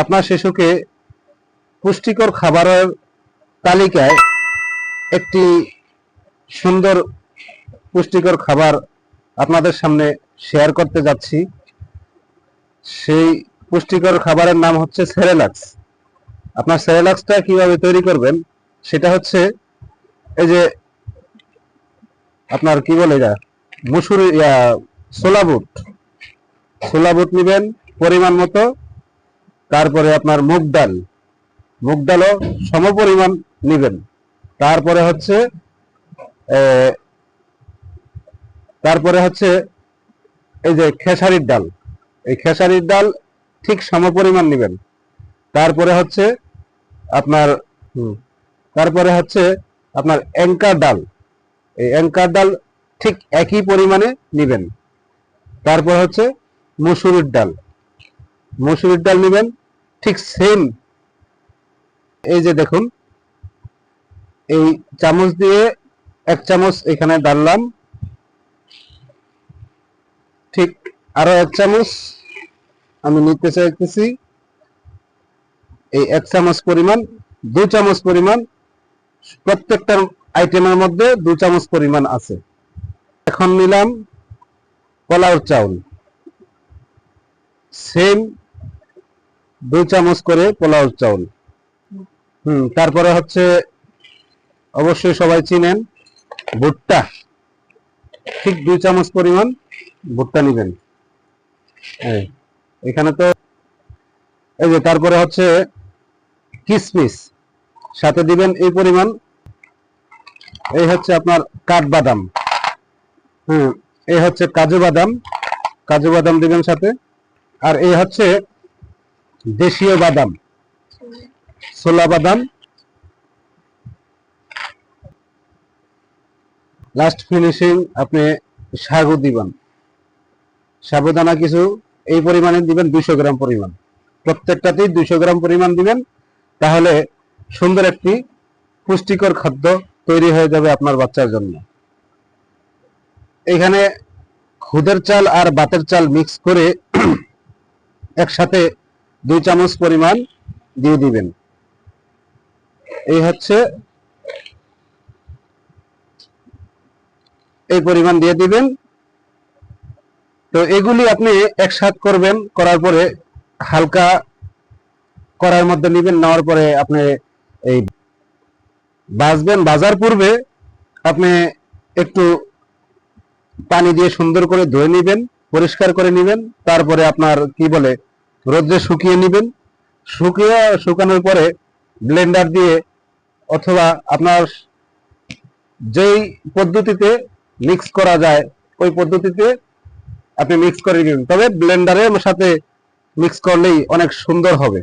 আপনার শিশুকে পুষ্টিকর খাবারের তালিকায় একটি সুন্দর পুষ্টিকর খাবার আপনাদের সামনে শেয়ার করতে যাচ্ছি। সেই পুষ্টিকর খাবারের নাম হচ্ছে সেরেলাক্স। আপনার সেরেলাক্সটা কীভাবে তৈরি করবেন সেটা হচ্ছে এই যে আপনার কি বলে এটা? মুসুরি ইয়া, ছোলা বুট। ছোলা বুট নিবেন পরিমাণ মতো। তারপরে আপনার মুগ ডাল। মুগ ডালও সম পরিমাণ নিবেন। তারপরে হচ্ছে তারপরে হচ্ছে এই যে খেসারির ডাল। এই খেসারির ডাল ঠিক সম পরিমাণ নিবেন। তারপরে হচ্ছে আপনার তারপরে হচ্ছে আপনার অ্যাঙ্কার ডাল। এই অ্যাঙ্কার ডাল ঠিক একই পরিমাণে নিবেন। তারপর হচ্ছে মুসুরির ডাল। মুসুরির ডাল নেবেন। ঠিক সেম এই যে দেখুন, এই চামচ দিয়ে এক চামচ এখানে ডাললাম, ঠিক আরও এক চামচ আমি নিতে চাইতেছি, এই এক চামচ পরিমাণ, দু চামচ পরিমাণ, প্রত্যেকটা আইটেমের মধ্যে দু চামচ পরিমাণ আছে। এখন নিলাম পোলাওর চাউল। সেম দুই চামচ করে পোলাও চাউল। হুম, তারপরে হচ্ছে অবশ্যই সবাই চিনেন ভুট্টা। ঠিক দুই চামচ পরিমাণ ভুট্টা নিবেন। এখানে তো এই যে তারপরে হচ্ছে কিসমিস। সাথে দিবেন এই পরিমাণ, এই হচ্ছে আপনার কাঠবাদাম। হুম, এই হচ্ছে কাজু বাদাম। কাজু বাদাম দিবেন সাথে। আর এই হচ্ছে দেশীয় বাদাম, ছোলা বাদাম। লাস্ট ফিনিশিং আপনি সাগু দিবেন। সাবুদানা কিছু এই পরিমাণে দিবেন, দুইশো গ্রাম পরিমাণ। প্রত্যেকটাতেই দুইশো গ্রাম পরিমাণ দিবেন, তাহলে সুন্দর একটি পুষ্টিকর খাদ্য তৈরি হয়ে যাবে আপনার বাচ্চার জন্য। এখানে খুদের চাল আর বাতের চাল মিক্স করে একসাথে দুই চামচ পরিমাণ দিয়ে দিবেন। এই হচ্ছে এই পরিমাণ দিয়ে দিবেন। তো এগুলি আপনি একসাথ করবেন, করার পরে হালকা করার মধ্যে নিবেন, নেওয়ার পরে আপনি এই বাজবেন। বাজার পূর্বে আপনি একটু পানি দিয়ে সুন্দর করে ধুয়ে নিবেন, পরিষ্কার করে নিবেন। তারপরে আপনার কি বলে রোদ্রে শুকিয়ে নেবেন। শুকিয়ে শুকানোর পরে ব্লেন্ডার দিয়ে অথবা আপনার যেই পদ্ধতিতে মিক্স করা যায়, ওই পদ্ধতিতে আপনি মিক্স করে নেবেন। তবে ব্লেন্ডারের সাথে মিক্স করলেই অনেক সুন্দর হবে।